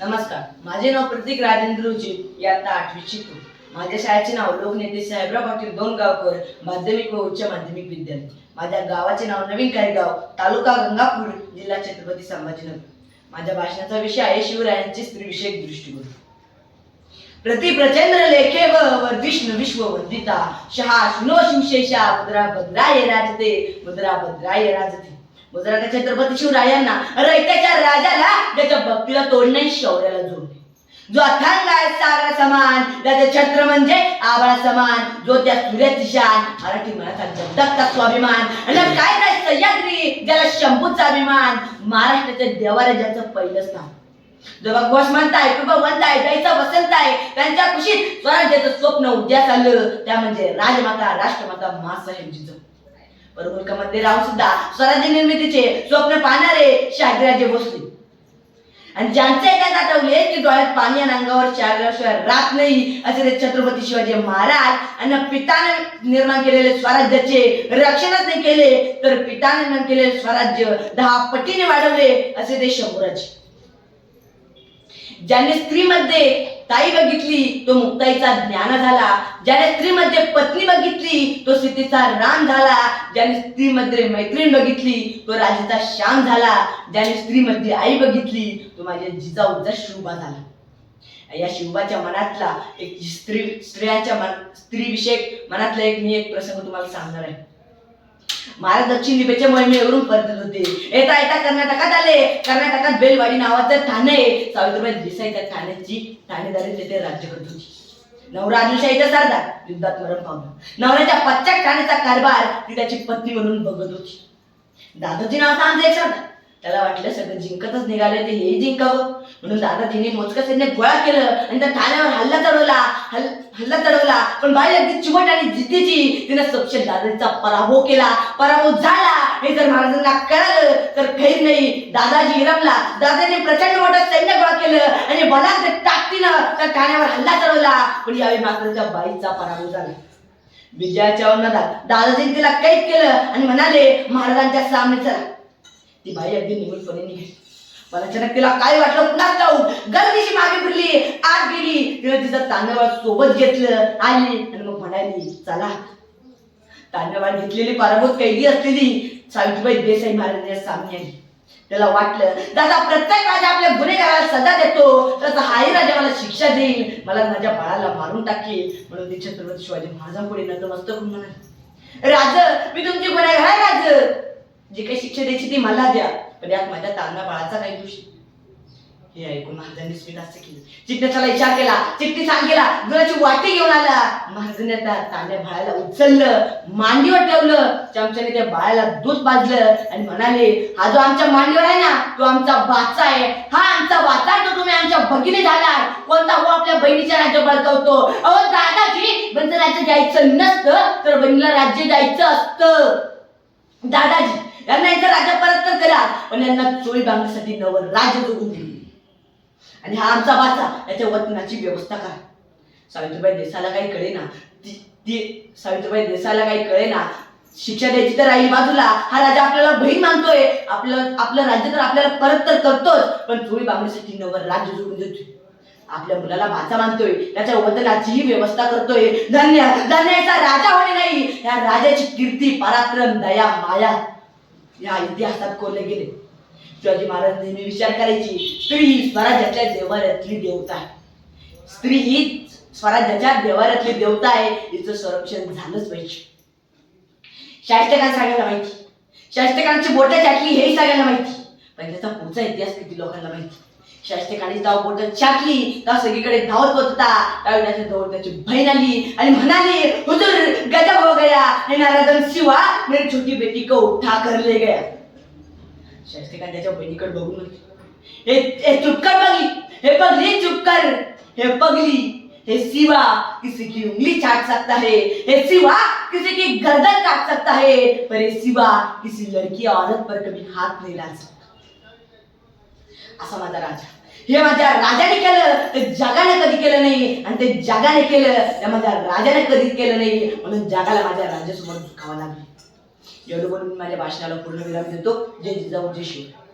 नमस्कार. माझे नाव प्रतीक राजेंद्र उचित इयत्ता आठवी शिकतो माझ्या शाळेचे नाव लोकनेते साहेबराव पाटील दोन गावकर माध्यमिक व उच्च माध्यमिक विद्यालय माझ्या गावाचे नाव नवीन कायगाव तालुका गंगापूर जिल्हा छत्रपती संभाजीनगर. माझ्या भाषणाचा विषय आहे शिवरायांचे स्त्रीविषयक दृष्टिकोन. प्रति प्रचंद्र लेखे व वर्धिष्णु विश्व वंदिता शहा शुनो शिंशेषा भद्रा भद्राय राजते भद्रा भद्राय राजते. मुद्रा त्या छत्रपती शिवरायांना रयत्याच्या राजाला त्याच्या भक्तीला तोडणे शौर्याला जोडणे जो अथांग आहे सागरा समान त्याचे छत्र म्हणजे आबाळा समान. जो त्या सूर्याची शान मराठी मराठा जगदत्ता स्वाभिमान. आणि काय नाही सह्याद्री ज्याला शंभूचा अभिमान. महाराष्ट्राच्या देवाराजाचं पहिलं स्थान. जो घोष म्हणताय किंवा म्हणताय जायचा वसंत आहे त्यांच्या खुशीत स्वराज्याचं स्वप्न उद्यास आलं त्या म्हणजे राजमाता राष्ट्रमाता मासाहेब जिजाऊ राहून सुद्धा स्वराज्य निर्मितीचे स्वप्न पाहणारे शागराजे भोसले. आणि ज्यांचे काय आठवले की डोळ्यात पाणी आणि अंगावर शागराशिवाय राहत नाही असे ते छत्रपती शिवाजी महाराज आणि पिताने निर्माण केलेले स्वराज्याचे रक्षणच नाही केले तर पिताने निर्माण केलेले स्वराज्य दहा पटीने वाढवले असे ते शंभूराजे. ज्याने स्त्रीमध्ये ताई बघितली तो मुक्ताईचा ज्ञान झाला. ज्याने स्त्रीमध्ये पत्नी बघितली तो सीतेचा राम झाला. ज्याने स्त्रीमध्ये मैत्रीण बघितली तो राजेचा श्याम झाला. ज्याने स्त्रीमध्ये आई बघितली तो माझ्या जिजाऊचा शिवबा झाला. या शिवबाच्या मनातला एक स्त्री स्त्रियांच्या मन स्त्रीविषयक मनातला एक मी एक प्रसंग तुम्हाला सांगणार आहे. महाराज दक्षिण दिपेच्या मोहिमेवरून परतत होते येता येता कर्नाटकात आले. कर्नाटकात बेलवाडी नावाचं ठाणे. आहे. सावित्रीबाई देसाई त्या ठाण्याची ठाणेदारी तेथे राज्य करत होती. नवरा आदिलशाहीचा सरदार युद्धात मरण पावला. नवऱ्याच्या पश्चात ठाण्याचा कारभार ती त्याची पत्नी म्हणून बघत होती. दादोजी नावाचा आमचा एक सरदार त्याला वाटलं सगळं जिंकतच निघाले ते हे जिंकावं. म्हणून दादाजीने मोजकं सैन्य गोळा केलं आणि त्या ठाण्यावर हल्ला चढवला. हल- हल्ला चढवला. पण बाई अगदी चिमट आणि जिद्दीची. तिने सपशेल दादाचा पराभव केला. पराभव झाला. हे जर महाराजांना कळालं तर खैर नाही. दादाजी हिरमला दादाने प्रचंड मोठं सैन्य गोळा केलं आणि बलात ताकदीनं त्या ठाण्यावर हल्ला चढवला. पण यावेळी मात्र त्या बाईचा पराभव झाला. विजयाच्या दादाजी तिला कैद केलं आणि म्हणाले महाराजांच्या सामने चला ती बाई अगदी निमूटपणे निघाली मला अचानक तिला काय वाटलं? पुन्हा जाऊ गर्दीशी मागे फिरली आत गेली. तिने तिचा तांदळाळ सोबत घेतलं आली आणि मग म्हणाली चला. तांदळाळ घेतलेली पराभूत कैदी असलेली सावित्रीबाई देसाई महाराजांच्या सामने आली. त्याला वाटलं दादा प्रत्येक राजा आपल्या गुन्हेगाराला सजा देतो. तसा हाही राजा मला शिक्षा देईल. मला माझ्या बाळाला मारून टाकेल. म्हणून ते छत्रपती शिवाजी महाराजांपुढे नतमस्तक म्हणाले राज मी तुमची गुन्हेगार राज. जे काही शिक्षा द्यायची ती मला द्या. पण यात माझ्या तांदळा बाळाचा काही दोष हे ऐकून महाराजांनी स्मितास्य केलं. चिटण्याचा विचार केला. चिट्टी सांग केला वाटी घेऊन आला. महाराजांनी त्या तांद्या बाळाला उचललं मांडीवर ठेवलं. चमच्याने त्या बाळाला दूध पाजलं आणि म्हणाले हा जो आमच्या मांडीवर आहे ना तो आमचा बाचा आहे. हा आमचा बाचा तो तुम्ही आमच्या भगिनी झाला कोणता हो आपल्या बहिणीच्या राज्य बळकवतो अहो दादाजी बंद राज्य द्यायचं नसतं तर बहिणीला राज्य द्यायचं असतं. दादाजी यांना इथं राजा परत तर करा पण यांना चोळी बांधण्यासाठी नवर राज्य जोडून दिली. आणि हा आमचा बाचा याच्या वतनाची व्यवस्था करा सावित्रीबाई देसाला काही कळे ना ती ती सावित्रीबाई देसाला काही कळे ना शिक्षा द्यायची तर राहील बाजूला. हा राजा आपल्याला बहीण मानतोय. आपलं आपलं राज्य तर आपल्याला परत तर करतोच पण चोळी बांधण्यासाठी नवर राज्य जोडून देतोय. आपल्या मुलाला भाचा मानतोय. त्याच्या वतनाचीही व्यवस्था करतोय. धन्य धन्य राजा होणे नाही. या राजाची कीर्ती पराक्रम दया माया. या इतिहासात कोरले गेले. शिवाजी महाराज नेहमी विचार करायची स्त्री ही स्वराज्याच्या देवाऱ्यातली देवता आहे. स्त्री ही स्वराज्याच्या देवाऱ्यातली देवता आहे हिचं संरक्षण झालंच पाहिजे. शास्त्रकांना सांगायला माहिती. शास्त्रकांची बोटं चाटली हेही सांगायला माहिती. पण त्याचा पुढचा इतिहास किती लोकांना माहिती? शास्त्रकांनी जाव बोटं चाटली तेव्हा सगळीकडे धावत होता. त्यावेळी त्याच्याजवळ त्याची बहीण आली आणि म्हणाली हुजूर गजा गया नाराजन शिवा मेरी छोटी बेटी को उठा कर ले गया। शास्त्रीकांत त्याच्या बहिणीकडे बघून हे चुप कर बघली हे पगली चुप कर हे पगली हे सिवा, किसी की उंगली चाट सकता है, हे सिवा, किसी की गर्दन काट सकता है, पर हे सिवा, किसी लड़की औरत पर कभी हाथ नहीं ला सकता। असा राजा हे माझ्या राजाने केलं ते जगाने कधी केलं नाही आणि ते जगाने केलं त्या माझ्या राजाने कधीच केलं नाही म्हणून जगाला माझ्या राजासमोर झुकावं लागलं. एवढं बोलून माझ्या भाषणाला पूर्ण विराम देतो. जय जिजाऊ जय शिव.